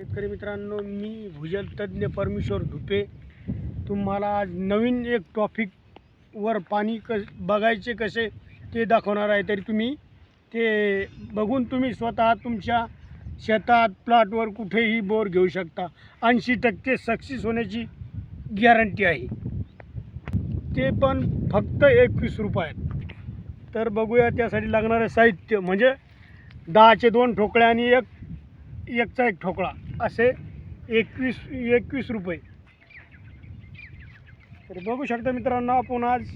शेतकरी मित्रांनो मी भूजल तज्ज्ञ परमेश्वर धुपे. तुम्हाला आज नवीन एक टॉपिकवर पाणी क बघायचे कसे ते दाखवणार आहे. तरी तुम्ही ते बघून तुम्ही स्वतः तुमच्या शेतात प्लॉटवर कुठेही बोर घेऊ शकता. ऐंशी टक्के सक्सेस होण्याची गॅरंटी आहे. ते पण फक्त एकवीस रुपयात. तर बघूया त्यासाठी लागणारं साहित्य. म्हणजे दहाचे दोन ठोकळे आणि एक एकचा एक ठोकळा. असे एकवीस एकवीस रुपये. तर बघू शकता मित्रांनो आपण आज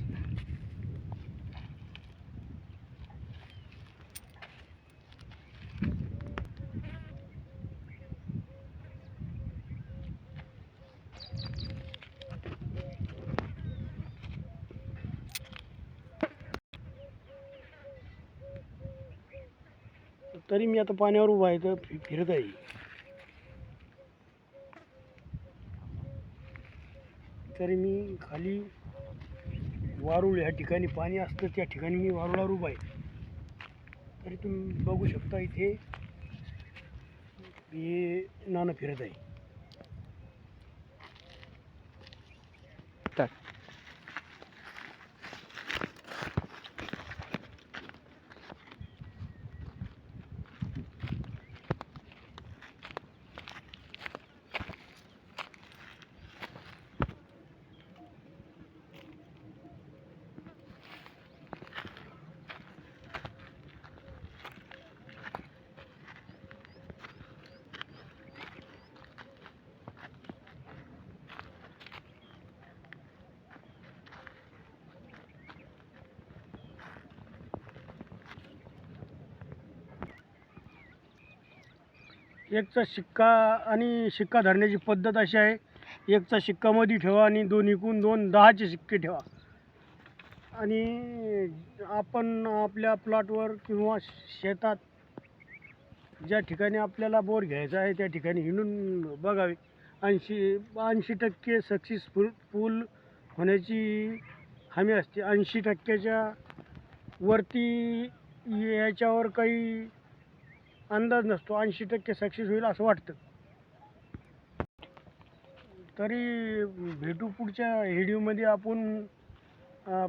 तरी मी आता पाण्यावर उभा आहे तर फि- फिरत आहे. तरी मी खाली वारुळ ह्या ठिकाणी पाणी असतं त्या ठिकाणी मी वारुळावर उभा आहे. तरी तुम्ही बघू शकता इथे हे नाणं फिरत आहे. एकचा शिक्का आणि शिक्का धरण्याची पद्धत अशी आहे. एकचा शिक्का मध्ये ठेवा आणि दोन इकून दोन दहाचे शिक्के ठेवा. आणि आपण आपल्या प्लॉटवर किंवा शेतात ज्या ठिकाणी आपल्याला बोर घ्यायचा आहे त्या ठिकाणी हिंडून बघावे. ऐंशी ऐंशी टक्के सक्सेसफुल फुल होण्याची हमी असते. ऐंशी टक्क्याच्या वरती याच्यावर काही अंदाज नसतो. ऐंशी टक्के सक्सेस होईल असं वाटतं. तरी भेटू पुढच्या व्हिडिओमध्ये आपण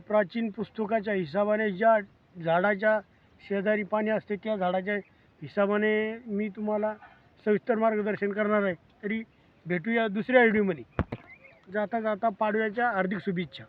प्राचीन पुस्तकाच्या हिशोबाने ज्या झाडाच्या शेजारी पाणी असते त्या झाडाच्या हिशोबाने मी तुम्हाला सविस्तर मार्गदर्शन करणार आहे. तरी भेटूया दुसऱ्या व्हिडिओमध्ये. जाता जाता पाडव्याच्या हार्दिक शुभेच्छा.